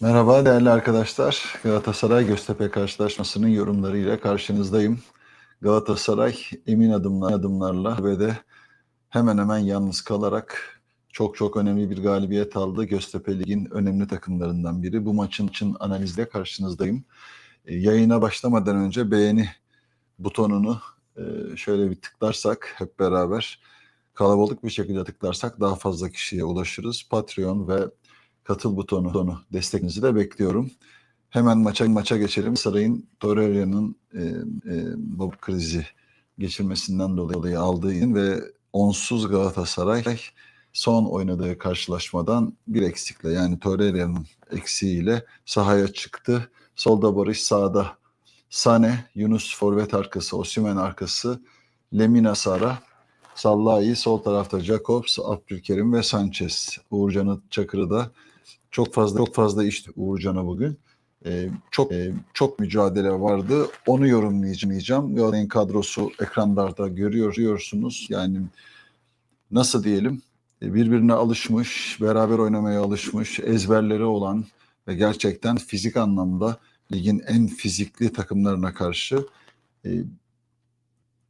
Merhaba değerli arkadaşlar. Galatasaray Göztepe karşılaşmasının yorumlarıyla karşınızdayım. Galatasaray emin adımlar, adımlarla ve de hemen hemen yalnız kalarak çok çok önemli bir galibiyet aldı. Göztepe Lig'in önemli takımlarından biri. Bu maçın için analizle karşınızdayım. E, yayına başlamadan önce beğeni butonunu e, şöyle bir tıklarsak hep beraber kalabalık bir şekilde tıklarsak daha fazla kişiye ulaşırız. Patreon ve katıl butonu, destekinizi de bekliyorum. Hemen maça maça geçelim. Saray'ın Torreira'nın e, e, bu krizi geçirmesinden dolayı aldığı ve onsuz Galatasaray son oynadığı karşılaşmadan bir eksikle yani Torreira'nın eksiğiyle sahaya çıktı. Solda Barış, sağda Sane, Yunus forvet arkası, Osimhen arkası, Lemina Sara, Sallahi, sol tarafta Jacobs, Abdülkerim ve Sanchez. Uğurcan Çakır'ı da çok fazla çok fazla iş Uğurcan'a bugün. Ee, çok e, çok mücadele vardı. Onu yorumlayacağım. Galatasaray'ın kadrosu ekranlarda görüyorsunuz. Yani nasıl diyelim? E, birbirine alışmış, beraber oynamaya alışmış, ezberleri olan ve gerçekten fizik anlamda ligin en fizikli takımlarına karşı e,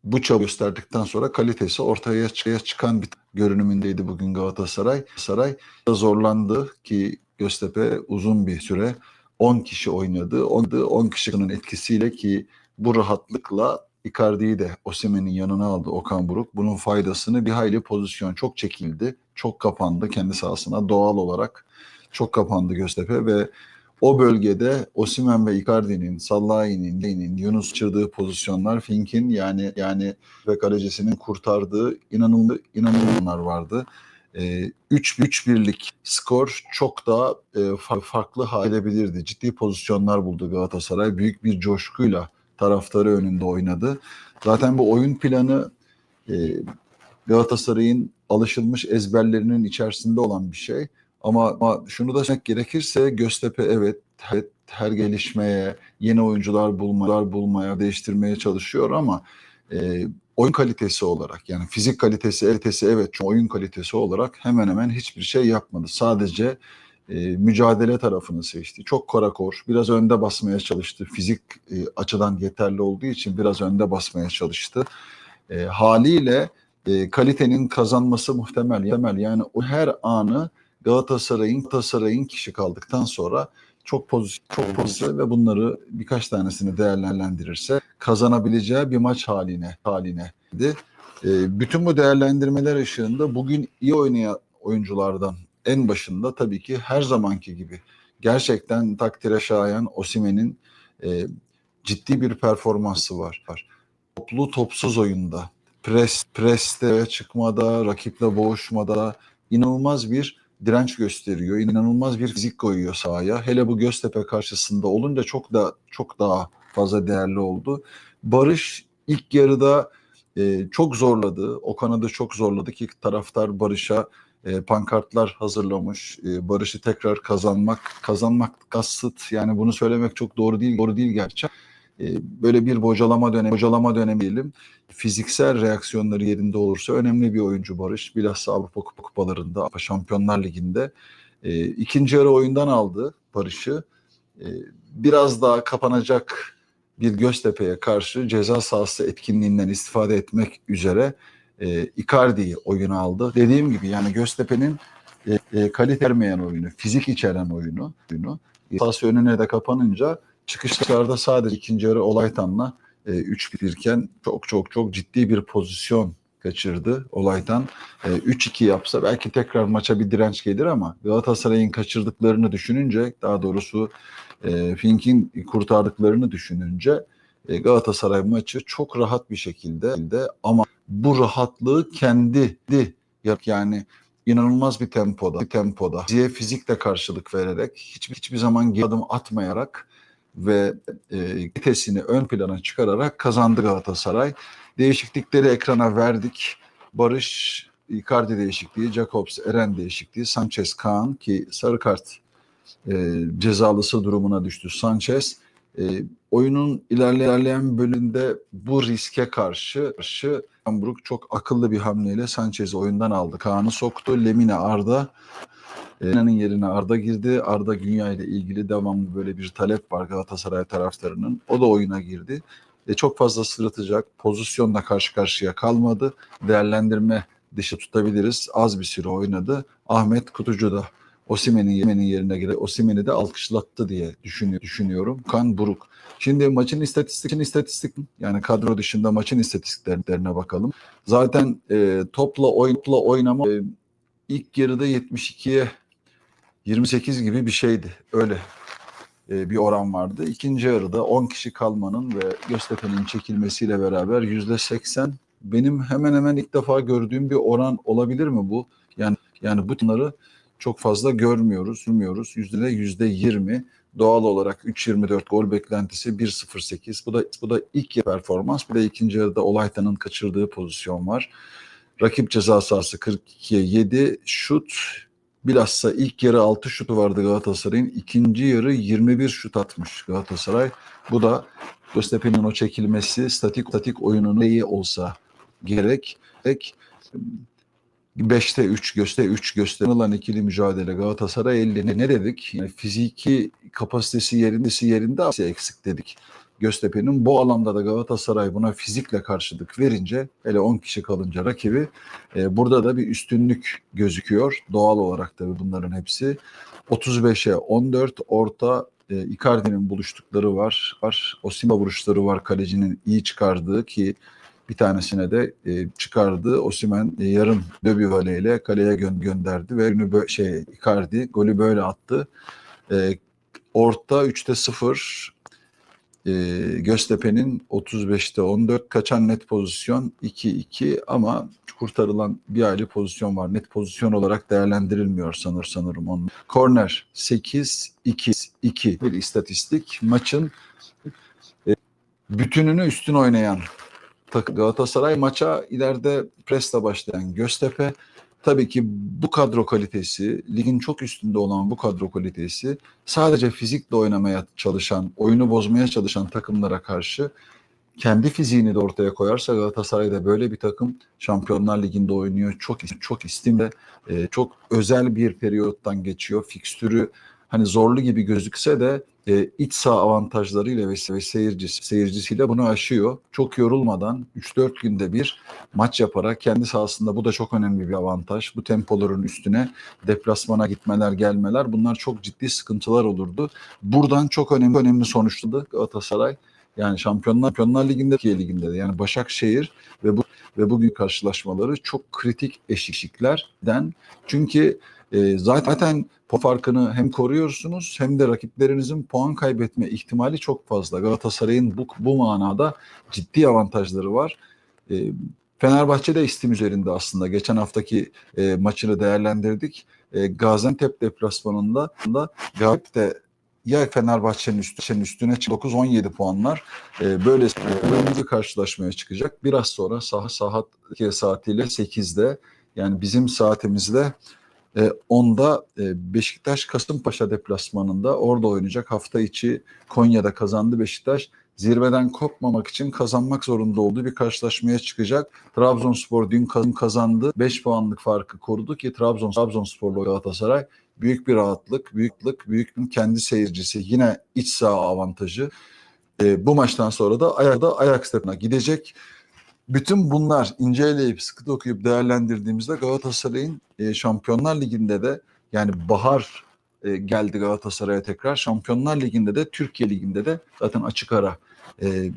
bu çaba gösterdikten sonra kalitesi ortaya çıkan bir görünümündeydi bugün Galatasaray. Saray zorlandı ki Göztepe uzun bir süre 10 kişi oynadı. 10 kişinin etkisiyle ki bu rahatlıkla Icardi'yi de Osimhen'in yanına aldı Okan Buruk. Bunun faydasını bir hayli pozisyon çok çekildi. Çok kapandı kendi sahasına doğal olarak. Çok kapandı Göztepe ve o bölgede Osimhen ve Icardi'nin, Sallahi'nin, Ley'nin, Yunus çırdığı pozisyonlar, Fink'in yani yani ve kalecisinin kurtardığı inanılmaz inanılmazlar vardı. 3 3 birlik skor çok daha e, farklı hale edebilirdi. Ciddi pozisyonlar buldu Galatasaray. Büyük bir coşkuyla taraftarı önünde oynadı. Zaten bu oyun planı e, Galatasaray'ın alışılmış ezberlerinin içerisinde olan bir şey. Ama, ama şunu da söylemek gerekirse Göztepe evet her, her gelişmeye, yeni oyuncular bulmaya, bulmaya, değiştirmeye çalışıyor ama e, oyun kalitesi olarak yani fizik kalitesi, kalitesi evet oyun kalitesi olarak hemen hemen hiçbir şey yapmadı. Sadece e, mücadele tarafını seçti. Çok karakor, biraz önde basmaya çalıştı. Fizik e, açıdan yeterli olduğu için biraz önde basmaya çalıştı. E, haliyle e, kalitenin kazanması muhtemel. Yani o her anı Galatasaray'ın Galatasaray'ın kişi kaldıktan sonra çok pozitif, çok pozitif ve bunları birkaç tanesini değerlendirirse kazanabileceği bir maç haline haline. E, bütün bu değerlendirmeler ışığında bugün iyi oynayan oyunculardan en başında tabii ki her zamanki gibi gerçekten takdire şayan Osimen'in e, ciddi bir performansı var. Toplu topsuz oyunda, pres preste çıkmada, rakiple boğuşmada inanılmaz bir direnç gösteriyor. İnanılmaz bir fizik koyuyor sahaya. Hele bu Göztepe karşısında olunca çok da çok daha fazla değerli oldu. Barış ilk yarıda e, çok zorladı. O kanadı çok zorladı ki taraftar Barış'a e, pankartlar hazırlamış. E, Barış'ı tekrar kazanmak, kazanmak kasıt yani bunu söylemek çok doğru değil, doğru değil gerçi. E, böyle bir bocalama dönemi, bocalama dönemi diyelim. Fiziksel reaksiyonları yerinde olursa önemli bir oyuncu Barış. Bilhassa Avrupa kupalarında, Şampiyonlar Ligi'nde. E, ikinci yarı oyundan aldı Barış'ı. E, biraz daha kapanacak bir Göztepe'ye karşı ceza sahası etkinliğinden istifade etmek üzere e, Icardi'yi oyuna aldı. Dediğim gibi yani Göztepe'nin e, e, kalite vermeyen oyunu, fizik içeren oyunu, oyunu sahası önüne de kapanınca çıkışlarda sadece ikinci yarı Olaytan'la e, 3-1 çok çok çok ciddi bir pozisyon kaçırdı Olaytan. E, 3-2 yapsa belki tekrar maça bir direnç gelir ama Galatasaray'ın kaçırdıklarını düşününce daha doğrusu e, Fink'in kurtardıklarını düşününce e, Galatasaray maçı çok rahat bir şekilde ama bu rahatlığı kendi yani inanılmaz bir tempoda, bir tempoda, fiziğe fizikle karşılık vererek, hiçbir, hiçbir zaman adım atmayarak ve e, vitesini ön plana çıkararak kazandı Galatasaray. Değişiklikleri ekrana verdik. Barış, Icardi değişikliği, Jacobs, Eren değişikliği, Sanchez, Kaan ki sarı kart e, cezalısı durumuna düştü Sanchez. E, oyunun ilerleyen bölümünde bu riske karşı, karşı Hamburg çok akıllı bir hamleyle Sanchez'i oyundan aldı. Kaan'ı soktu. Lemine Arda Ena'nın yerine Arda girdi. Arda Günya ile ilgili devamlı böyle bir talep var Galatasaray taraftarının. O da oyuna girdi. E, çok fazla sırıtacak pozisyonla karşı karşıya kalmadı. Değerlendirme dışı tutabiliriz. Az bir süre oynadı. Ahmet Kutucu da Osimen'in yerine girdi. Osimen'i de alkışlattı diye düşünüyor, düşünüyorum. Kan Buruk. Şimdi maçın istatistikini istatistik yani kadro dışında maçın istatistiklerine bakalım. Zaten e, topla oyunla oynama e, ilk yarıda 72'ye 28 gibi bir şeydi. Öyle e, bir oran vardı. İkinci yarıda 10 kişi kalmanın ve Göztepe'nin çekilmesiyle beraber %80 benim hemen hemen ilk defa gördüğüm bir oran olabilir mi bu? Yani yani bu bunları çok fazla görmüyoruz, bilmiyoruz. Yüzde yüzde 20 doğal olarak 3.24 gol beklentisi 1.08. Bu da bu da ilk performans. Bir de ikinci yarıda Olaytan'ın kaçırdığı pozisyon var. Rakip ceza sahası 42'ye 7 şut. Bilhassa ilk yarı 6 şutu vardı Galatasaray'ın. İkinci yarı 21 şut atmış Galatasaray. Bu da Göztepe'nin o çekilmesi, statik statik oyununun iyi olsa gerek. Ek 5'te 3 göste 3 gösterilen ikili mücadele Galatasaray 50 ne dedik? Yani fiziki kapasitesi yerindesi yerinde eksik dedik. Göztepe'nin bu alanda da Galatasaray buna fizikle karşılık verince hele 10 kişi kalınca rakibi e, burada da bir üstünlük gözüküyor. Doğal olarak tabii bunların hepsi. 35'e 14 orta e, Icardi'nin buluştukları var. var. Osimhen vuruşları var kalecinin iyi çıkardığı ki bir tanesine de e, çıkardı. Osimen e, yarım döbü voleyle kaleye gö- gönderdi ve günü şey Icardi golü böyle attı. E, orta 3'te 0 e, Göztepe'nin 35'te 14 kaçan net pozisyon 2-2 ama kurtarılan bir ayrı pozisyon var. Net pozisyon olarak değerlendirilmiyor sanır sanırım onun. Korner 8-2 2 bir istatistik. Maçın e, bütününü üstün oynayan Galatasaray maça ileride presle başlayan Göztepe tabii ki bu kadro kalitesi, ligin çok üstünde olan bu kadro kalitesi sadece fizikle oynamaya çalışan, oyunu bozmaya çalışan takımlara karşı kendi fiziğini de ortaya koyarsa Galatasaray'da böyle bir takım Şampiyonlar Ligi'nde oynuyor. Çok çok istimle e, çok özel bir periyottan geçiyor. Fikstürü hani zorlu gibi gözükse de e, iç saha avantajlarıyla ve, seyircisi, seyircisiyle bunu aşıyor. Çok yorulmadan 3-4 günde bir maç yaparak kendi sahasında bu da çok önemli bir avantaj. Bu tempoların üstüne deplasmana gitmeler, gelmeler bunlar çok ciddi sıkıntılar olurdu. Buradan çok önemli önemli sonuçladı Galatasaray. Yani Şampiyonlar Şampiyonlar Ligi'nde Türkiye Ligi'nde de yani Başakşehir ve bu ve bugün karşılaşmaları çok kritik eşikliklerden. Çünkü e, zaten puan farkını hem koruyorsunuz hem de rakiplerinizin puan kaybetme ihtimali çok fazla. Galatasaray'ın bu, bu manada ciddi avantajları var. E, Fenerbahçe de istim üzerinde aslında. Geçen haftaki e, maçını değerlendirdik. E, Gaziantep deplasmanında da Gaziantep de ya Fenerbahçe'nin üstüne, üstüne 9-17 puanlar e, böyle bir karşılaşmaya çıkacak. Biraz sonra saha saat saatiyle 8'de yani bizim saatimizde e, onda e, Beşiktaş Kasımpaşa deplasmanında orada oynayacak. Hafta içi Konya'da kazandı Beşiktaş. Zirveden kopmamak için kazanmak zorunda olduğu bir karşılaşmaya çıkacak. Trabzonspor dün kazandı. 5 puanlık farkı korudu ki Trabzon Trabzonsporlu Galatasaray büyük bir rahatlık, büyüklük, büyük kendi seyircisi yine iç saha avantajı. E, bu maçtan sonra da ayakta Ajax tarafına gidecek. Bütün bunlar inceleyip sıkı okuyup değerlendirdiğimizde Galatasaray'ın e, Şampiyonlar Ligi'nde de yani bahar e, geldi Galatasaray'a tekrar. Şampiyonlar Ligi'nde de Türkiye Ligi'nde de zaten açık ara e,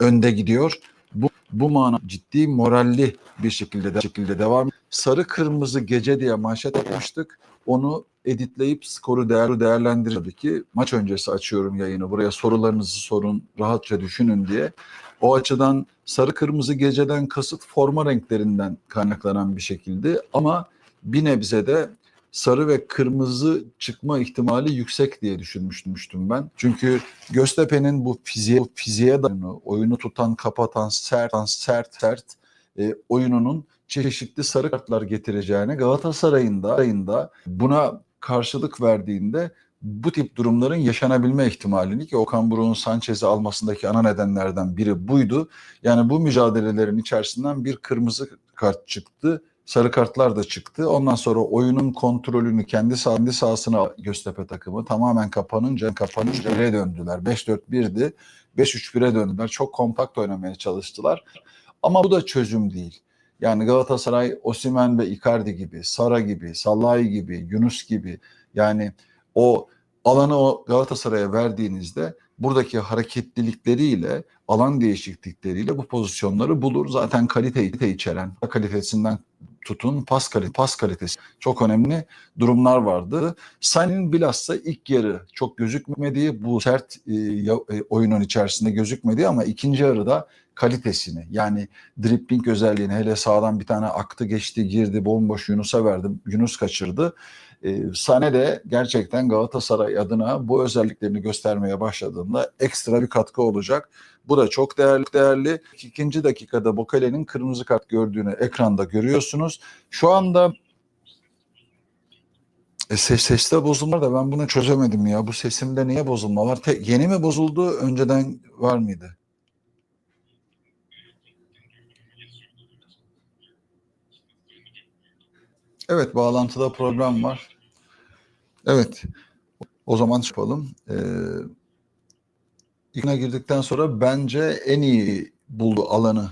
önde gidiyor. Bu bu mana ciddi moralli bir şekilde de şekilde devam. Sarı kırmızı gece diye manşet atmıştık. Onu editleyip skoru değer değerlendirdik ki maç öncesi açıyorum yayını. Buraya sorularınızı sorun, rahatça düşünün diye. O açıdan sarı kırmızı geceden kasıt forma renklerinden kaynaklanan bir şekilde ama bir nebze de sarı ve kırmızı çıkma ihtimali yüksek diye düşünmüştüm ben. Çünkü Göztepe'nin bu fiziğe, fiziğe dayanı, oyunu tutan, kapatan, sert, sert, sert e, oyununun çeşitli sarı kartlar getireceğine Galatasaray'ın da buna karşılık verdiğinde bu tip durumların yaşanabilme ihtimalini ki Okan Buruk'un Sanchez'i almasındaki ana nedenlerden biri buydu. Yani bu mücadelelerin içerisinden bir kırmızı kart çıktı. Sarı kartlar da çıktı. Ondan sonra oyunun kontrolünü kendi, sah sahasına Göztepe takımı tamamen kapanınca kapanınca 1'e döndüler. 5-4-1'di. 5-3-1'e döndüler. Çok kompakt oynamaya çalıştılar. Ama bu da çözüm değil. Yani Galatasaray, Osimen ve Icardi gibi, Sara gibi, Sallai gibi, Yunus gibi yani o alanı o Galatasaray'a verdiğinizde buradaki hareketlilikleriyle, alan değişiklikleriyle bu pozisyonları bulur. Zaten kalite, kalite içeren, kalitesinden tutun pas, kalite, pas kalitesi çok önemli durumlar vardı. Sané'nin bilhassa ilk yarı çok gözükmediği bu sert e, e, oyunun içerisinde gözükmedi ama ikinci yarıda kalitesini yani dribbling özelliğini hele sağdan bir tane aktı geçti girdi bomboş Yunus'a verdi. Yunus kaçırdı. E, Sane de gerçekten Galatasaray adına bu özelliklerini göstermeye başladığında ekstra bir katkı olacak. Bu da çok değerli. değerli. İkinci dakikada Bokale'nin kırmızı kart gördüğünü ekranda görüyorsunuz. Şu anda e, ses, seste bozulma da ben bunu çözemedim ya. Bu sesimde niye bozulma var? Te, yeni mi bozuldu? Önceden var mıydı? Evet bağlantıda problem var. Evet. O zaman yapalım. Ee, İlkine girdikten sonra bence en iyi buldu alanı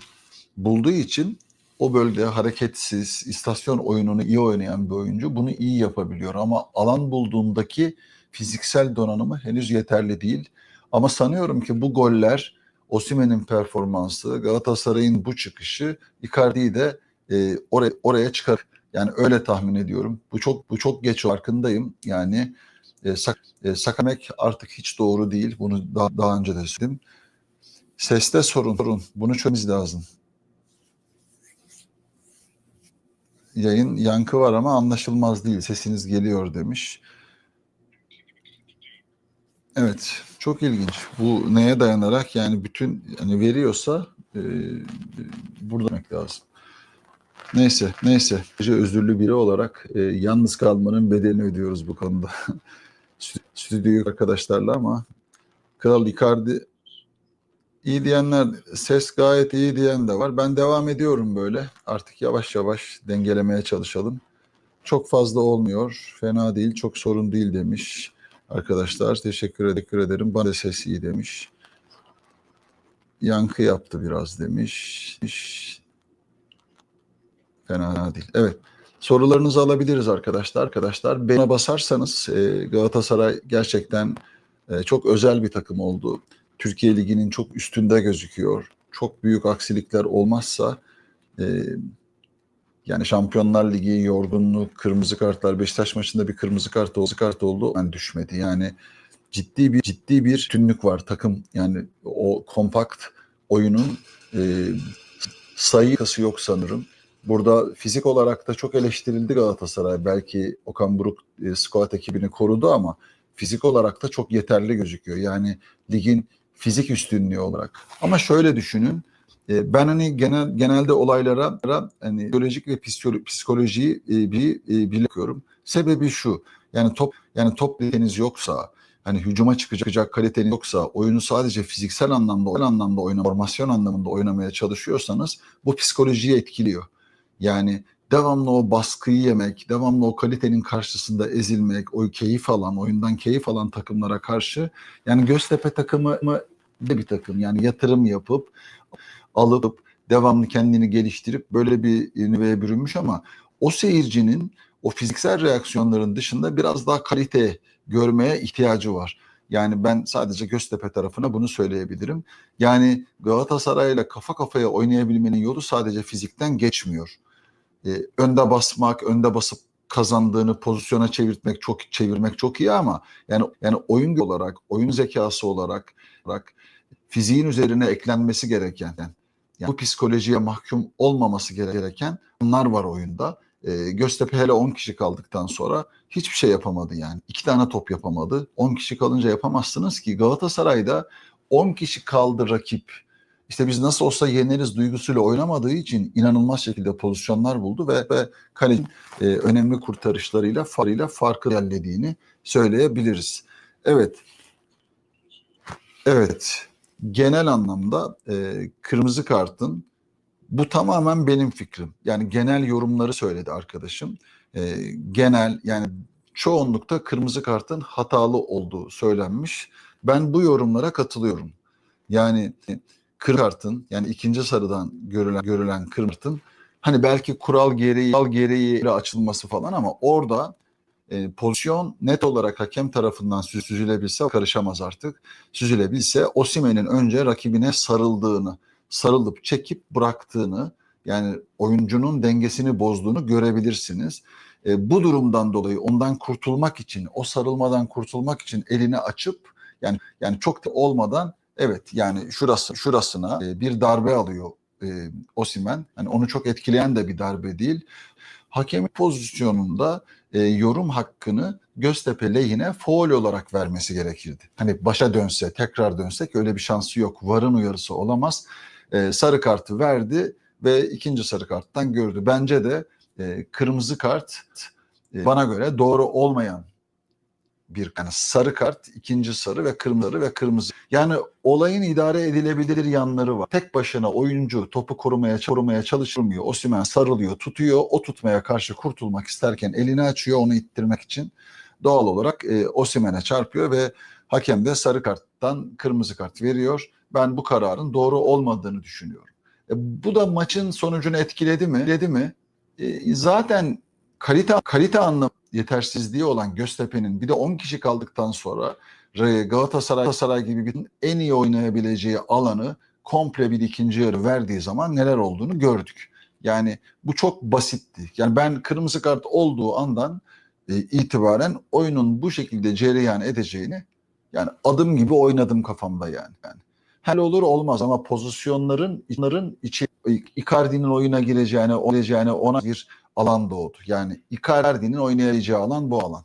bulduğu için o bölgede hareketsiz, istasyon oyununu iyi oynayan bir oyuncu bunu iyi yapabiliyor. Ama alan bulduğundaki fiziksel donanımı henüz yeterli değil. Ama sanıyorum ki bu goller, Osimen'in performansı, Galatasaray'ın bu çıkışı Icardi'yi de e, oraya, oraya çıkar. Yani öyle tahmin ediyorum. Bu çok bu çok geç farkındayım. Yani e, sak, e, sakamek artık hiç doğru değil. Bunu daha, daha önce de söyledim. Seste sorun. sorun. Bunu çözmemiz lazım. Yayın yankı var ama anlaşılmaz değil. Sesiniz geliyor demiş. Evet, çok ilginç. Bu neye dayanarak yani bütün hani veriyorsa e, burada demek lazım. Neyse, neyse. Özürlü biri olarak e, yalnız kalmanın bedelini ödüyoruz bu konuda. Stüdyo arkadaşlarla ama Kral Icardi iyi diyenler, ses gayet iyi diyen de var. Ben devam ediyorum böyle. Artık yavaş yavaş dengelemeye çalışalım. Çok fazla olmuyor. Fena değil, çok sorun değil demiş. Arkadaşlar teşekkür, ederim. Bana ses iyi demiş. Yankı yaptı biraz demiş. Fena değil. Evet. Sorularınızı alabiliriz arkadaşlar. Arkadaşlar bana basarsanız e, Galatasaray gerçekten e, çok özel bir takım oldu. Türkiye Ligi'nin çok üstünde gözüküyor. Çok büyük aksilikler olmazsa e, yani Şampiyonlar Ligi yorgunluk, kırmızı kartlar, Beşiktaş maçında bir kırmızı kart oldu, kart oldu. Yani düşmedi. Yani ciddi bir ciddi bir üstünlük var takım. Yani o kompakt oyunun e, sayısı yok sanırım. Burada fizik olarak da çok eleştirildi Galatasaray. Belki Okan Buruk e, squad ekibini korudu ama fizik olarak da çok yeterli gözüküyor. Yani ligin fizik üstünlüğü olarak. Ama şöyle düşünün. E, ben hani genel genelde olaylara hani psikolojik ve psikolojiyi e, bir e, biliyorum. Sebebi şu. Yani top yani top kaliteniz yoksa, hani hücuma çıkacak kaliteniz yoksa, oyunu sadece fiziksel anlamda, anlamda oyna, formasyon anlamında oynamaya çalışıyorsanız bu psikolojiyi etkiliyor. Yani devamlı o baskıyı yemek, devamlı o kalitenin karşısında ezilmek, o keyif alan, oyundan keyif alan takımlara karşı yani Göztepe takımı de bir takım yani yatırım yapıp alıp devamlı kendini geliştirip böyle bir nüveye bürünmüş ama o seyircinin o fiziksel reaksiyonların dışında biraz daha kalite görmeye ihtiyacı var. Yani ben sadece Göztepe tarafına bunu söyleyebilirim. Yani Galatasaray'la kafa kafaya oynayabilmenin yolu sadece fizikten geçmiyor e, önde basmak, önde basıp kazandığını pozisyona çevirmek çok çevirmek çok iyi ama yani yani oyun olarak, oyun zekası olarak, olarak fiziğin üzerine eklenmesi gereken yani bu psikolojiye mahkum olmaması gereken bunlar var oyunda. E, Göztepe hele 10 kişi kaldıktan sonra hiçbir şey yapamadı yani. İki tane top yapamadı. 10 kişi kalınca yapamazsınız ki Galatasaray'da 10 kişi kaldı rakip işte biz nasıl olsa yeneriz duygusuyla oynamadığı için inanılmaz şekilde pozisyonlar buldu ve, ve kale e, önemli kurtarışlarıyla farıyla farkı yerlediğini söyleyebiliriz. Evet. Evet. Genel anlamda e, kırmızı kartın Bu tamamen benim fikrim. Yani genel yorumları söyledi arkadaşım. Ee, genel yani çoğunlukta kırmızı kartın hatalı olduğu söylenmiş. Ben bu yorumlara katılıyorum. Yani kırmızı kartın yani ikinci sarıdan görülen görülen kırmızı hani belki kural gereği kural gereği açılması falan ama orada e, pozisyon net olarak hakem tarafından sü- süzülebilse karışamaz artık. Süzülebilse Osimen'in önce rakibine sarıldığını, sarılıp çekip bıraktığını yani oyuncunun dengesini bozduğunu görebilirsiniz. E, bu durumdan dolayı ondan kurtulmak için, o sarılmadan kurtulmak için elini açıp yani yani çok da olmadan evet yani şurası şurasına e, bir darbe alıyor e, Osimen. Yani onu çok etkileyen de bir darbe değil. Hakem pozisyonunda e, yorum hakkını Göztepe lehine foul olarak vermesi gerekirdi. Hani başa dönse, tekrar dönsek öyle bir şansı yok. Varın uyarısı olamaz. E, sarı kartı verdi ve ikinci sarı karttan gördü. Bence de e, kırmızı kart e, bana göre doğru olmayan bir yani sarı kart, ikinci sarı ve kırmızı ve kırmızı. Yani olayın idare edilebilir yanları var. Tek başına oyuncu topu korumaya korumaya çalışılmıyor. Osimhen sarılıyor, tutuyor. O tutmaya karşı kurtulmak isterken elini açıyor onu ittirmek için. Doğal olarak e, Osimhen'e çarpıyor ve hakem de sarı karttan kırmızı kart veriyor. Ben bu kararın doğru olmadığını düşünüyorum. E, bu da maçın sonucunu etkiledi mi? Etkiledi mi? E, zaten kalite kalite anlamı yetersizliği olan Göztepe'nin bir de 10 kişi kaldıktan sonra Galatasaray, Galatasaray gibi bir en iyi oynayabileceği alanı komple bir ikinci yarı verdiği zaman neler olduğunu gördük. Yani bu çok basitti. Yani ben kırmızı kart olduğu andan e, itibaren oyunun bu şekilde cereyan edeceğini yani adım gibi oynadım kafamda yani. yani. Hel olur olmaz ama pozisyonların onların içi Icardi'nin oyuna gireceğine, gireceğine ona bir alan doğdu. Yani Icardi'nin oynayacağı alan bu alan.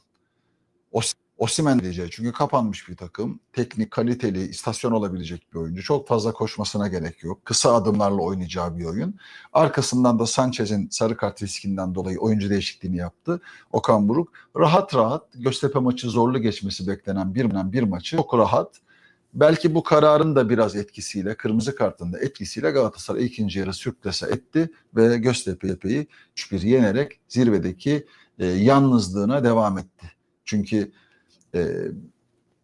Os Osimen diyeceği çünkü kapanmış bir takım. Teknik, kaliteli, istasyon olabilecek bir oyuncu. Çok fazla koşmasına gerek yok. Kısa adımlarla oynayacağı bir oyun. Arkasından da Sanchez'in sarı kart riskinden dolayı oyuncu değişikliğini yaptı. Okan Buruk rahat rahat Göztepe maçı zorlu geçmesi beklenen bir, bir maçı çok rahat Belki bu kararın da biraz etkisiyle, kırmızı kartın da etkisiyle Galatasaray ikinci yarı sürklese etti ve Göztepe'yi 3-1 yenerek zirvedeki e, yalnızlığına devam etti. Çünkü e,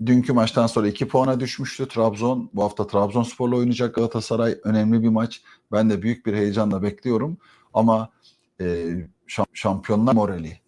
dünkü maçtan sonra 2 puana düşmüştü Trabzon. Bu hafta Trabzonspor'la oynayacak Galatasaray. Önemli bir maç. Ben de büyük bir heyecanla bekliyorum. Ama e, şampiyonlar morali,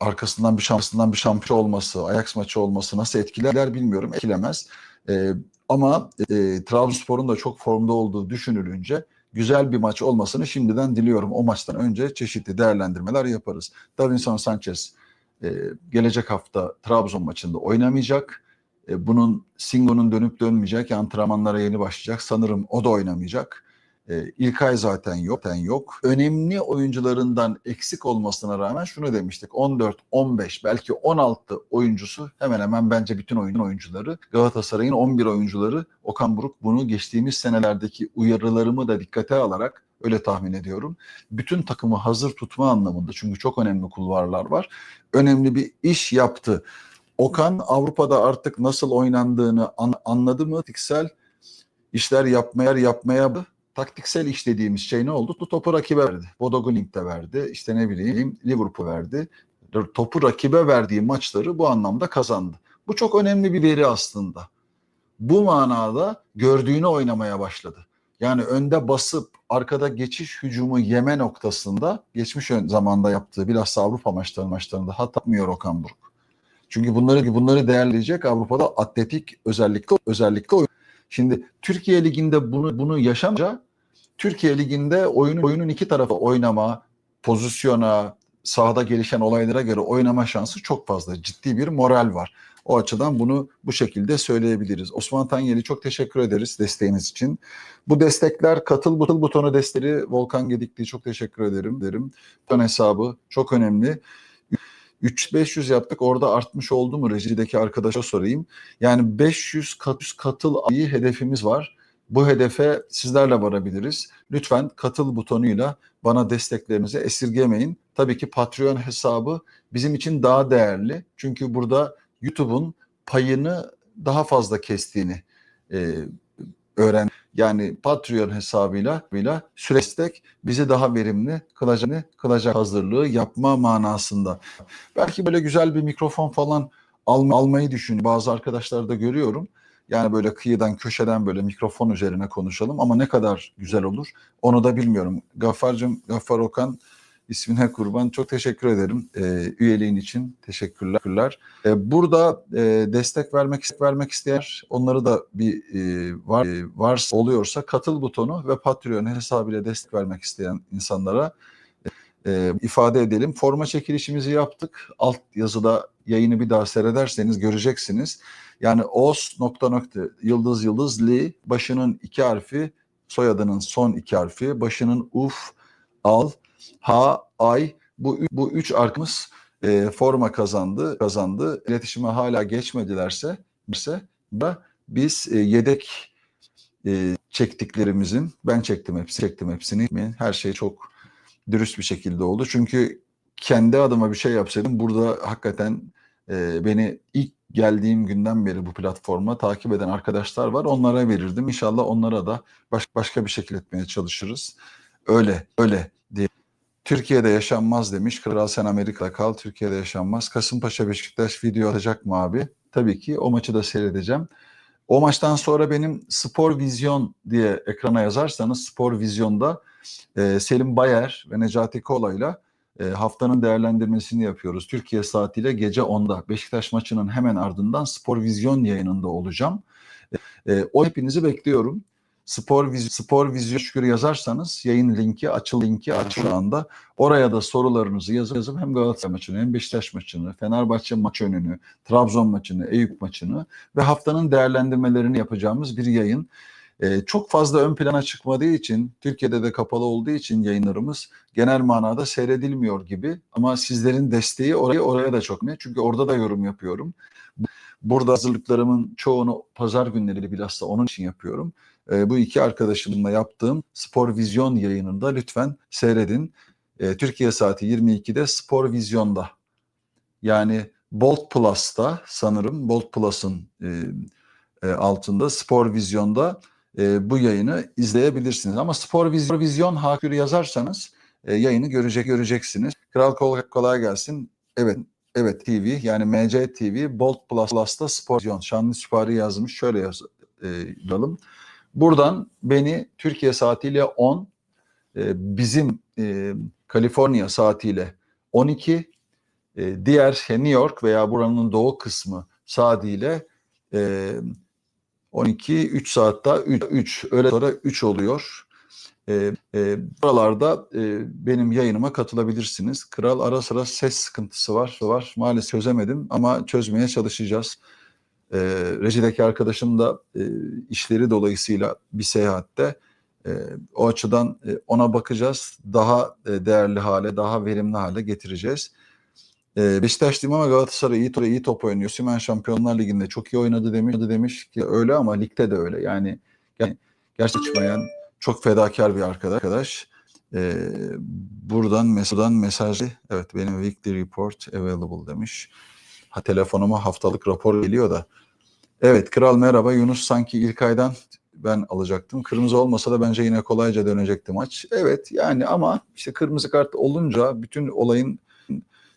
arkasından bir şampiyondan bir şampiyon olması, Ajax maçı olması nasıl etkiler bilmiyorum. Etkilemez. E, ama e, Trabzonspor'un da çok formda olduğu düşünülünce güzel bir maç olmasını şimdiden diliyorum. O maçtan önce çeşitli değerlendirmeler yaparız. Davinson Sanchez e, gelecek hafta Trabzon maçında oynamayacak. E, bunun Singo'nun dönüp dönmeyecek, antrenmanlara yeni başlayacak. Sanırım o da oynamayacak. E, İlkay zaten yok, zaten yok. Önemli oyuncularından eksik olmasına rağmen şunu demiştik. 14, 15, belki 16 oyuncusu hemen hemen bence bütün oyunun oyuncuları. Galatasaray'ın 11 oyuncuları Okan Buruk bunu geçtiğimiz senelerdeki uyarılarımı da dikkate alarak öyle tahmin ediyorum. Bütün takımı hazır tutma anlamında çünkü çok önemli kulvarlar var. Önemli bir iş yaptı. Okan Avrupa'da artık nasıl oynandığını anladı mı? Tiksel işler yapmaya yapmaya taktiksel iş dediğimiz şey ne oldu? Topu rakibe verdi. Bodo Glimt de verdi. İşte ne bileyim Liverpool verdi. Topu rakibe verdiği maçları bu anlamda kazandı. Bu çok önemli bir veri aslında. Bu manada gördüğünü oynamaya başladı. Yani önde basıp arkada geçiş hücumu yeme noktasında geçmiş zamanda yaptığı bilhassa Avrupa maçları maçlarında hata Okan Buruk. Çünkü bunları bunları değerleyecek Avrupa'da atletik özellikle özellikle oyun. Şimdi Türkiye liginde bunu bunu yaşamayınca Türkiye Ligi'nde oyunun, oyunun iki tarafı oynama, pozisyona, sahada gelişen olaylara göre oynama şansı çok fazla. Ciddi bir moral var. O açıdan bunu bu şekilde söyleyebiliriz. Osman Tanyeli çok teşekkür ederiz desteğiniz için. Bu destekler katıl butonu desteği Volkan Gedikli çok teşekkür ederim derim. Buton hesabı çok önemli. 3-500 yaptık. Orada artmış oldu mu rejideki arkadaşa sorayım. Yani 500 katıl, katıl ayı hedefimiz var. Bu hedefe sizlerle varabiliriz. Lütfen katıl butonuyla bana desteklerinizi esirgemeyin. Tabii ki Patreon hesabı bizim için daha değerli. Çünkü burada YouTube'un payını daha fazla kestiğini e, öğren. Yani Patreon hesabıyla bile süreçtek bizi daha verimli kılacak, kılacak hazırlığı yapma manasında. Belki böyle güzel bir mikrofon falan alma, almayı düşünüyor. Bazı arkadaşlar da görüyorum. Yani böyle kıyıdan köşeden böyle mikrofon üzerine konuşalım ama ne kadar güzel olur onu da bilmiyorum. Gaffar'cığım, Gaffar Okan ismine kurban çok teşekkür ederim. E, üyeliğin için teşekkürler. E, burada e, destek vermek vermek isteyen onları da bir e, var e, varsa oluyorsa katıl butonu ve Patreon hesabıyla destek vermek isteyen insanlara e, ifade edelim. Forma çekilişimizi yaptık. Alt yazıda yayını bir daha seyrederseniz göreceksiniz. Yani os nokta nokta yıldız yıldız li başının iki harfi soyadının son iki harfi başının uf al ha ay bu bu üç arkımız e, forma kazandı kazandı. İletişime hala geçmedilerse ise biz e, yedek e, çektiklerimizin ben çektim hepsini çektim hepsini her şey çok dürüst bir şekilde oldu. Çünkü kendi adıma bir şey yapsaydım burada hakikaten e, beni ilk geldiğim günden beri bu platforma takip eden arkadaşlar var. Onlara verirdim. İnşallah onlara da baş, başka bir şekilde etmeye çalışırız. Öyle, öyle diye. Türkiye'de yaşanmaz demiş. Kral sen Amerika'da kal. Türkiye'de yaşanmaz. Kasımpaşa Beşiktaş video atacak mı abi? Tabii ki o maçı da seyredeceğim. O maçtan sonra benim Spor Vizyon diye ekrana yazarsanız Spor Vizyon'da e, Selim Bayer ve Necati Kola'yla e, haftanın değerlendirmesini yapıyoruz. Türkiye saatiyle gece 10'da Beşiktaş maçının hemen ardından Spor Vizyon yayınında olacağım. E, o hepinizi bekliyorum. Spor, Viz Spor Vizyon şükür yazarsanız yayın linki açıl linki açıl anda. Oraya da sorularınızı yazıp, yazıp hem Galatasaray maçını hem Beşiktaş maçını, Fenerbahçe maç önünü, Trabzon maçını, Eyüp maçını ve haftanın değerlendirmelerini yapacağımız bir yayın. Ee, çok fazla ön plana çıkmadığı için, Türkiye'de de kapalı olduğu için yayınlarımız genel manada seyredilmiyor gibi. Ama sizlerin desteği oraya oraya da çok ne? Çünkü orada da yorum yapıyorum. Burada hazırlıklarımın çoğunu pazar günleri bilhassa onun için yapıyorum. Ee, bu iki arkadaşımla yaptığım Spor Vizyon yayınında lütfen seyredin. Ee, Türkiye saati 22'de Spor Vizyon'da. Yani Bolt Plus'ta sanırım Bolt Plus'ın e, e, altında Spor Vizyon'da e, bu yayını izleyebilirsiniz. Ama Spor Vizyon, Vizyon Hakür yazarsanız e, yayını görecek göreceksiniz. Kral kolay, kolay gelsin. Evet, evet TV yani MC TV Bolt Plus Plus'ta Spor Vizyon. Şanlı Süpari yazmış. Şöyle yaz, e, yazalım. Buradan beni Türkiye saatiyle 10, e, bizim e, Kaliforniya saatiyle 12, e, diğer New York veya buranın doğu kısmı saatiyle e, 12, 3 saatte 3, 3 öyle sonra 3 oluyor. Buralarda benim yayınıma katılabilirsiniz. Kral ara sıra ses sıkıntısı var. var. Maalesef çözemedim ama çözmeye çalışacağız. E, rejideki arkadaşım da e, işleri dolayısıyla bir seyahatte. E, o açıdan e, ona bakacağız. Daha e, değerli hale, daha verimli hale getireceğiz. E, Beşiktaş değil ama Galatasaray iyi, iyi top oynuyor. Simen Şampiyonlar Ligi'nde çok iyi oynadı demiş, demiş ki öyle ama ligde de öyle. Yani, yani gerçekten çıkmayan çok fedakar bir arkadaş. E, buradan Mesut'dan mesajı evet benim weekly report available demiş. Ha, telefonuma haftalık rapor geliyor da. Evet kral merhaba Yunus sanki ilk aydan ben alacaktım. Kırmızı olmasa da bence yine kolayca dönecekti maç. Evet yani ama işte kırmızı kart olunca bütün olayın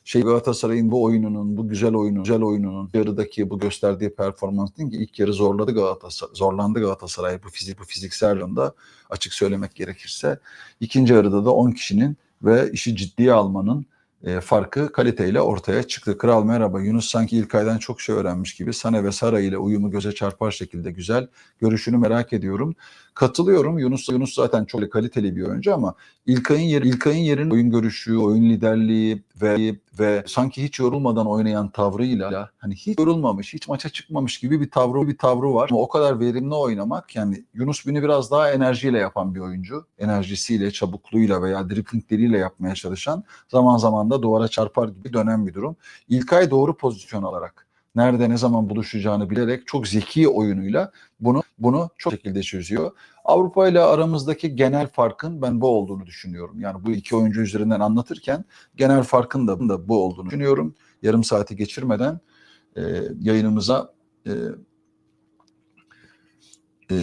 şey Galatasaray'ın bu oyununun, bu güzel oyunun, güzel oyununun yarıdaki bu gösterdiği performans değil ki ilk yarı zorladı Galatasaray, zorlandı Galatasaray bu fizik bu fiziksel yönde açık söylemek gerekirse. ikinci yarıda da 10 kişinin ve işi ciddiye almanın e, farkı kaliteyle ortaya çıktı. Kral merhaba Yunus sanki ilk aydan çok şey öğrenmiş gibi Sane ve Sara ile uyumu göze çarpar şekilde güzel. Görüşünü merak ediyorum. Katılıyorum. Yunus Yunus zaten çok kaliteli bir oyuncu ama İlkay'ın yeri İlkay'ın yerinin oyun görüşü, oyun liderliği ve ve sanki hiç yorulmadan oynayan tavrıyla hani hiç yorulmamış, hiç maça çıkmamış gibi bir tavrı bir tavrı var. Ama o kadar verimli oynamak yani Yunus Bünü biraz daha enerjiyle yapan bir oyuncu. Enerjisiyle, çabukluğuyla veya driplingleriyle yapmaya çalışan zaman zaman da duvara çarpar gibi dönen bir durum. İlkay doğru pozisyon alarak nerede ne zaman buluşacağını bilerek çok zeki oyunuyla bunu bunu çok şekilde çözüyor. Avrupa ile aramızdaki genel farkın ben bu olduğunu düşünüyorum. Yani bu iki oyuncu üzerinden anlatırken genel farkın da, da bu olduğunu düşünüyorum. Yarım saati geçirmeden e, yayınımıza e, e,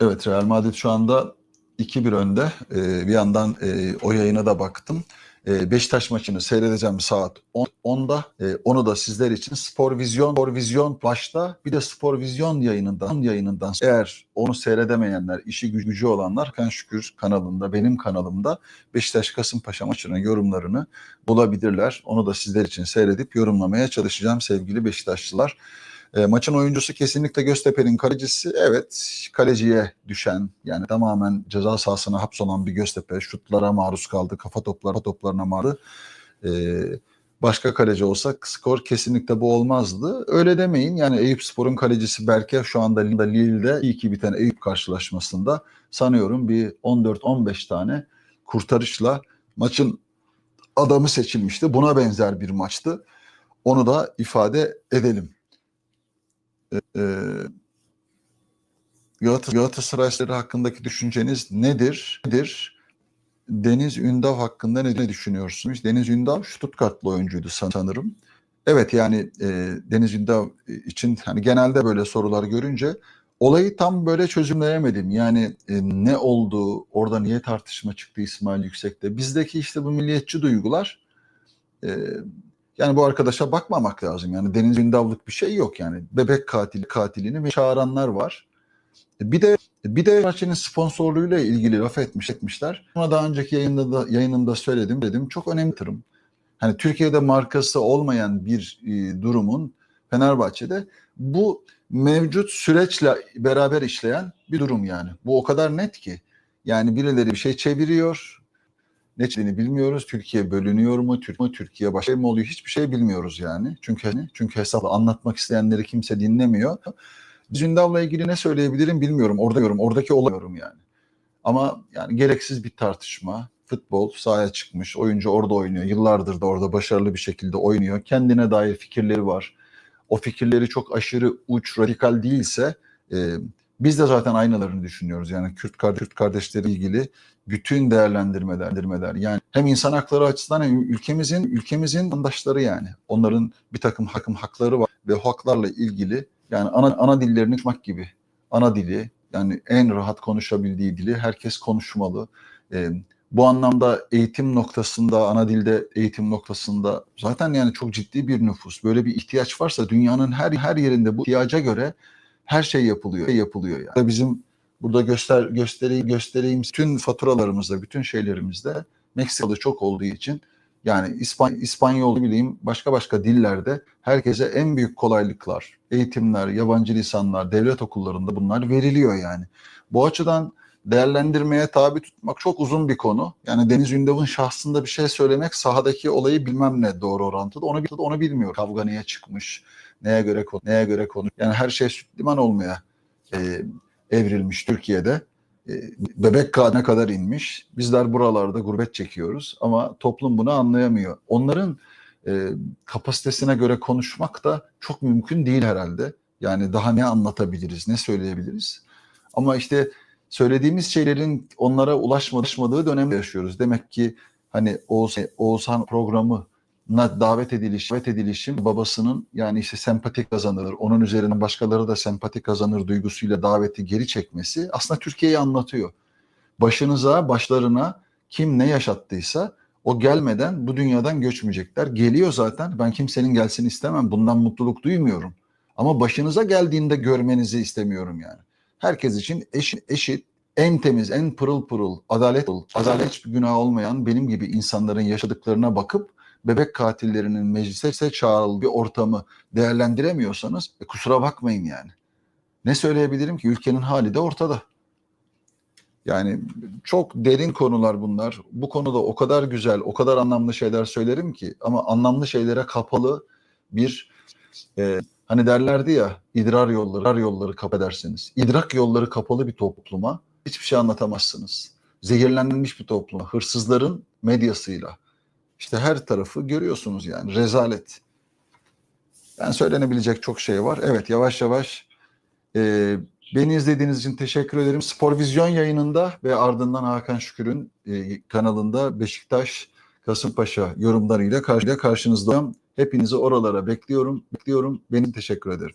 Evet Real Madrid şu anda 2-1 önde. Ee, bir yandan e, o yayına da baktım. Ee, Beşiktaş maçını seyredeceğim saat 10, 10'da. Ee, onu da sizler için Spor Vizyon, Spor Vizyon başta bir de Spor Vizyon yayınından yayınından eğer onu seyredemeyenler, işi gü- gücü olanlar Kan Şükür kanalında, benim kanalımda Beşiktaş Kasımpaşa maçının yorumlarını bulabilirler. Onu da sizler için seyredip yorumlamaya çalışacağım sevgili Beşiktaşlılar. E, maçın oyuncusu kesinlikle Göztepe'nin kalecisi. Evet kaleciye düşen yani tamamen ceza sahasına hapsolan bir Göztepe. Şutlara maruz kaldı. Kafa toplara toplarına maruz. E, başka kaleci olsa skor kesinlikle bu olmazdı. Öyle demeyin. Yani Eyüp Spor'un kalecisi Berke şu anda Lille'de iyi ki biten Eyüp karşılaşmasında sanıyorum bir 14-15 tane kurtarışla maçın adamı seçilmişti. Buna benzer bir maçtı. Onu da ifade edelim. Ee, Galata- Galatasaraylıları hakkındaki düşünceniz nedir? Nedir? Deniz Ündav hakkında ne, düşünüyorsunuz? Deniz Ündav Stuttgartlı oyuncuydu san- sanırım. Evet yani e, Deniz Ündav için hani genelde böyle sorular görünce olayı tam böyle çözümleyemedim. Yani e, ne oldu, orada niye tartışma çıktı İsmail Yüksek'te? Bizdeki işte bu milliyetçi duygular e, yani bu arkadaşa bakmamak lazım. Yani Deniz Ündavlık bir şey yok yani. Bebek katili katilini ve çağıranlar var. Bir de bir de Fenerbahçe'nin sponsorluğuyla ilgili laf etmiş etmişler. Ama daha önceki yayında da yayınımda söyledim dedim. Çok önemli yatırım. Hani Türkiye'de markası olmayan bir e, durumun Fenerbahçe'de bu mevcut süreçle beraber işleyen bir durum yani. Bu o kadar net ki. Yani birileri bir şey çeviriyor, ne çizdiğini bilmiyoruz. Türkiye bölünüyor mu? Türkiye, Türkiye başka mı oluyor? Hiçbir şey bilmiyoruz yani. Çünkü çünkü hesapla anlatmak isteyenleri kimse dinlemiyor. Zündav'la ilgili ne söyleyebilirim bilmiyorum. Orada yorum, oradaki olamıyorum yani. Ama yani gereksiz bir tartışma. Futbol sahaya çıkmış, oyuncu orada oynuyor. Yıllardır da orada başarılı bir şekilde oynuyor. Kendine dair fikirleri var. O fikirleri çok aşırı uç, radikal değilse biz de zaten aynalarını düşünüyoruz. Yani Kürt, Kürt kardeşleri ilgili bütün değerlendirmeler, yani hem insan hakları açısından hem ülkemizin ülkemizin vatandaşları yani onların bir takım hakım hakları var ve haklarla ilgili yani ana ana dillerini konuşmak gibi ana dili yani en rahat konuşabildiği dili herkes konuşmalı. Ee, bu anlamda eğitim noktasında ana dilde eğitim noktasında zaten yani çok ciddi bir nüfus. Böyle bir ihtiyaç varsa dünyanın her her yerinde bu ihtiyaca göre her şey yapılıyor. Yapılıyor yani. Bizim burada göster göstereyim göstereyim bütün faturalarımızda, bütün şeylerimizde Meksikalı çok olduğu için yani İspan İspanyol bileyim başka başka dillerde herkese en büyük kolaylıklar, eğitimler, yabancı lisanlar, devlet okullarında bunlar veriliyor yani. Bu açıdan değerlendirmeye tabi tutmak çok uzun bir konu. Yani Deniz Ündav'ın şahsında bir şey söylemek sahadaki olayı bilmem ne doğru orantıda. Onu onu bilmiyor. Kavga niye çıkmış? Neye göre konu? Neye göre konu? Yani her şey süt liman olmaya e, evrilmiş Türkiye'de. E, bebek kadına kadar inmiş. Bizler buralarda gurbet çekiyoruz ama toplum bunu anlayamıyor. Onların e, kapasitesine göre konuşmak da çok mümkün değil herhalde. Yani daha ne anlatabiliriz, ne söyleyebiliriz? Ama işte söylediğimiz şeylerin onlara ulaşmadığı dönemde yaşıyoruz. Demek ki hani Oğuz, Oğuzhan programı davet ediliş, davet edilişim babasının yani işte sempatik kazanır, onun üzerine başkaları da sempatik kazanır duygusuyla daveti geri çekmesi aslında Türkiye'yi anlatıyor. Başınıza, başlarına kim ne yaşattıysa o gelmeden bu dünyadan göçmeyecekler. Geliyor zaten. Ben kimsenin gelsin istemem. Bundan mutluluk duymuyorum. Ama başınıza geldiğinde görmenizi istemiyorum yani. Herkes için eşit, eşit en temiz, en pırıl pırıl, adalet, adalet hiçbir günah olmayan benim gibi insanların yaşadıklarına bakıp bebek katillerinin meclise çağrıldığı bir ortamı değerlendiremiyorsanız e, kusura bakmayın yani. Ne söyleyebilirim ki? Ülkenin hali de ortada. Yani çok derin konular bunlar. Bu konuda o kadar güzel, o kadar anlamlı şeyler söylerim ki ama anlamlı şeylere kapalı bir e, hani derlerdi ya idrar yolları, idrar yolları kapedersiniz. İdrak yolları kapalı bir topluma hiçbir şey anlatamazsınız. Zehirlenmiş bir topluma, hırsızların medyasıyla, işte her tarafı görüyorsunuz yani rezalet. Yani söylenebilecek çok şey var. Evet yavaş yavaş e, beni izlediğiniz için teşekkür ederim. Spor Vizyon yayınında ve ardından Hakan Şükür'ün e, kanalında Beşiktaş Kasımpaşa yorumlarıyla karşıya karşınızdayım. Hepinizi oralara bekliyorum. Bekliyorum. Benim teşekkür ederim.